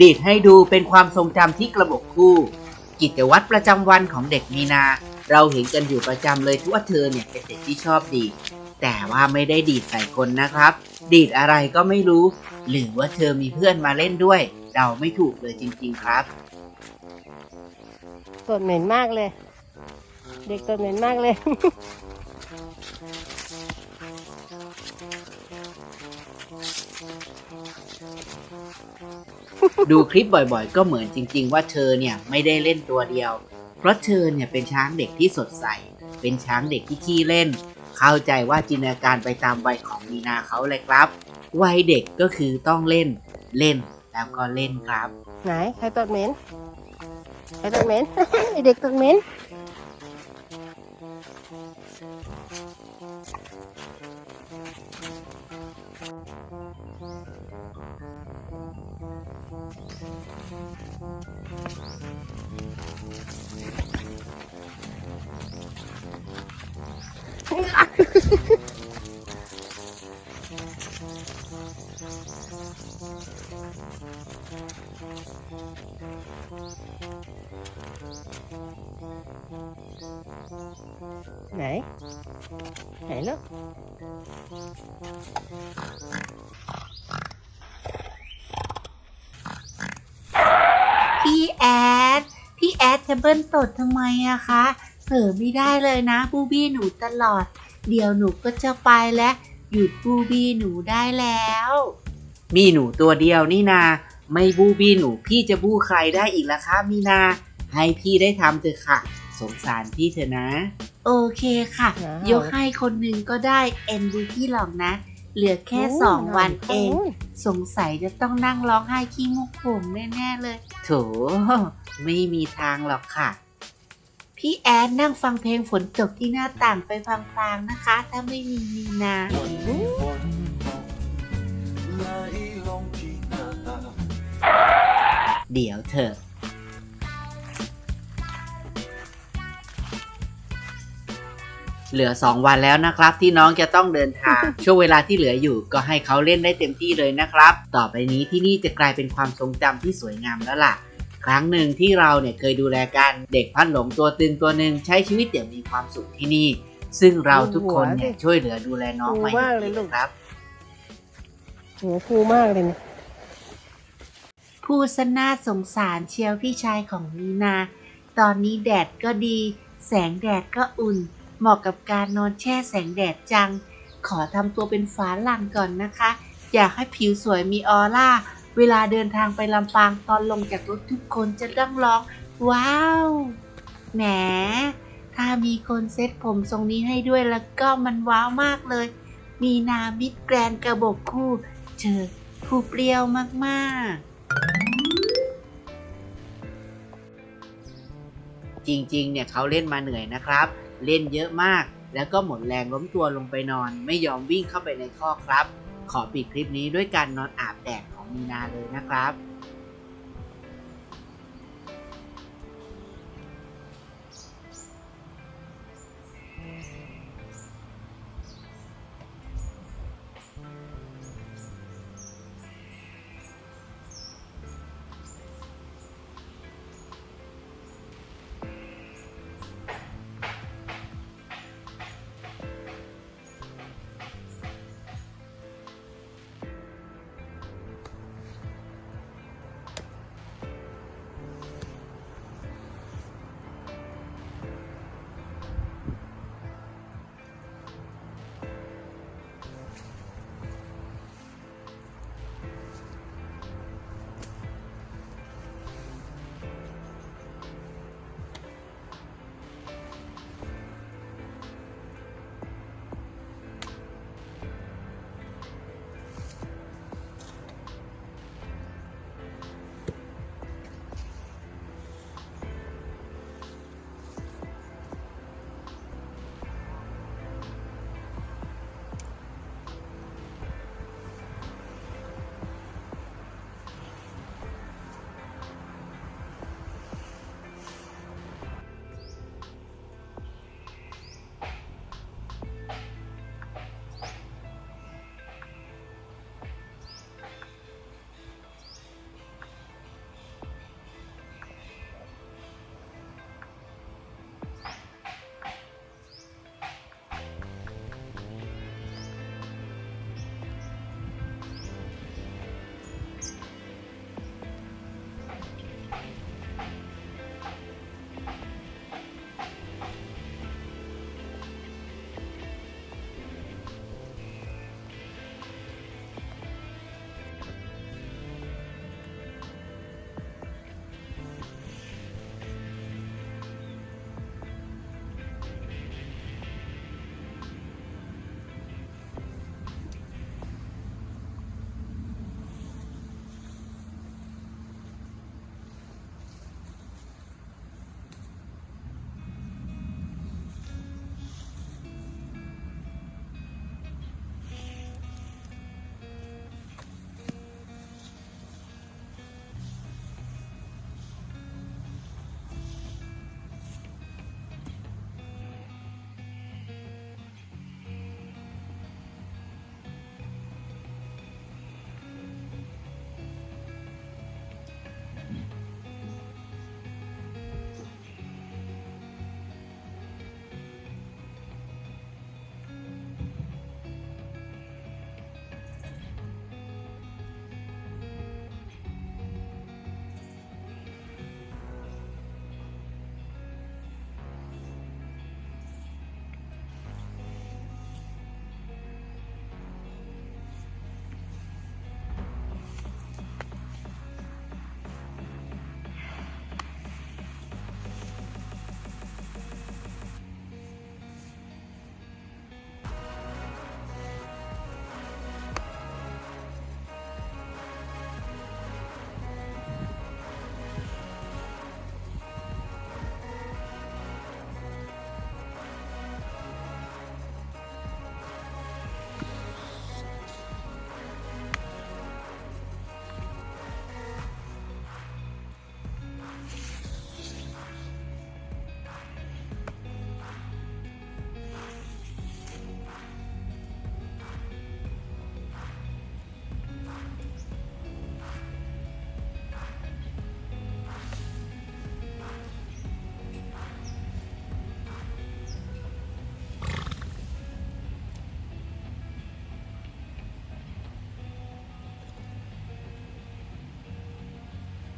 ดีดให้ดูเป็นความทรงจำที่กระบอกคู่ กิจวัตรประจำวันของเด็กมีนา เราเห็นกันอยู่ประจำเลยที่ว่าเธอเนี่ยเป็นเด็กที่ชอบดีดแต่ว่าไม่ได้ดีดใส่คนนะครับ ดีดอะไรก็ไม่รู้ หรือว่าเธอมีเพื่อนมาเล่นด้วยเดาไม่ถูกเลยจริง ๆครับ ตดเหม็นมากเลย เด็กตดเหม็นมากเลย ดูคลิปบ่อยๆ ก็เหมือนจริง ๆ ว่าเธอเนี่ยไม่ได้เล่นตัวเดียว เพราะเธอเนี่ยเป็นช้างเด็กที่สดใส เป็นช้างเด็กที่ขี้เล่น เข้าใจว่าจินตนาการไปตามวัยของมีนาเขาเลยครับวัยเด็กก็คือต้องเล่นเล่นแล้วก็เล่นครับ ไหนใครตดเหม็นใครตดเหม็น ไอเด็กตดเหม็น ไหน ไหนลูกพี่แอด พี่แอดจะเบิ้ลตดทำไมอะคะเผลอไม่ได้เลยนะ บูบี้หนูตลอด เดี๋ยวหนูก็จะไปแล้วหยุดบูบี้หนูได้แล้ว มีหนูตัวเดียวนี่นา ไม่บูบี้หนูพี่จะบู้ใครได้อีกล่ะคะมีนา ให้พี่ได้ทำเถอะค่ะ สงสารพี่เถอะนะ โอเคค่ะว้าวยกให้คนหนึ่งก็ได้เอ็นดูพี่หรอกนะ เหลือแค่สองวันเอง สงสัยจะต้องนั่งร้องไห้ขี้มุกผมแน่ๆเลย โถ ไม่มีทางหรอกค่ะ พี่แอดนั่งฟังเพลงฝนตกที่หน้าต่างไปพลางๆนะคะ ถ้าไม่มีมีนาวันนี้ฝนตกไหลลงที่หน้าต่างเดี๋ยวเถอะ เหลือ 2 วันแล้วนะครับ ที่น้องจะต้องเดินทาง ช่วงเวลาที่เหลืออยู่ ก็ให้เขาเล่นได้เต็มที่เลยนะครับ ต่อไปนี้ที่นี่จะกลายเป็นความทรงจำที่สวยงามแล้วล่ะ ครั้งหนึ่งที่เราเนี่ยเคยดูแลกันเด็กพันหลงตัวตึงตัวหนึ่งใช้ชีวิตอย่างมีความสุขที่นี่ ซึ่งเราทุกคนเนี่ยช่วยเหลือดูแลน้องมาอย่างดีเลยครับ หัวฟูมากเลยเนี่ยพูดซะน่าสงสารเชียวพี่ชายของมีนา ตอนนี้แดดก็ดี แสงแดดก็อุ่น เหมาะกับการนอนแช่แสงแดดจัง ขอทำตัวเป็นฝาหลังก่อนนะคะ อยากให้ผิวสวยมีออร่า เวลาเดินทางไปลำปางตอนลงจากรถทุกคนจะต้องร้อง ว้าว แหม ถ้ามีคนเซ็ตผมทรงนี้ให้ด้วยแล้วก็มันว้าวมากเลย มีนามิดแกรนกระบอกคู่เจอผู้เปรี้ยวมากๆ จริงๆ เนี่ยเขาเล่นมาเหนื่อยนะครับ เล่นเยอะมาก แล้วก็หมดแรงล้มตัวลงไปนอน ไม่ยอมวิ่งเข้าไปในข้อครับ ขอปิดคลิปนี้ด้วยการนอนอาบแดดของมีนาเลยนะครับ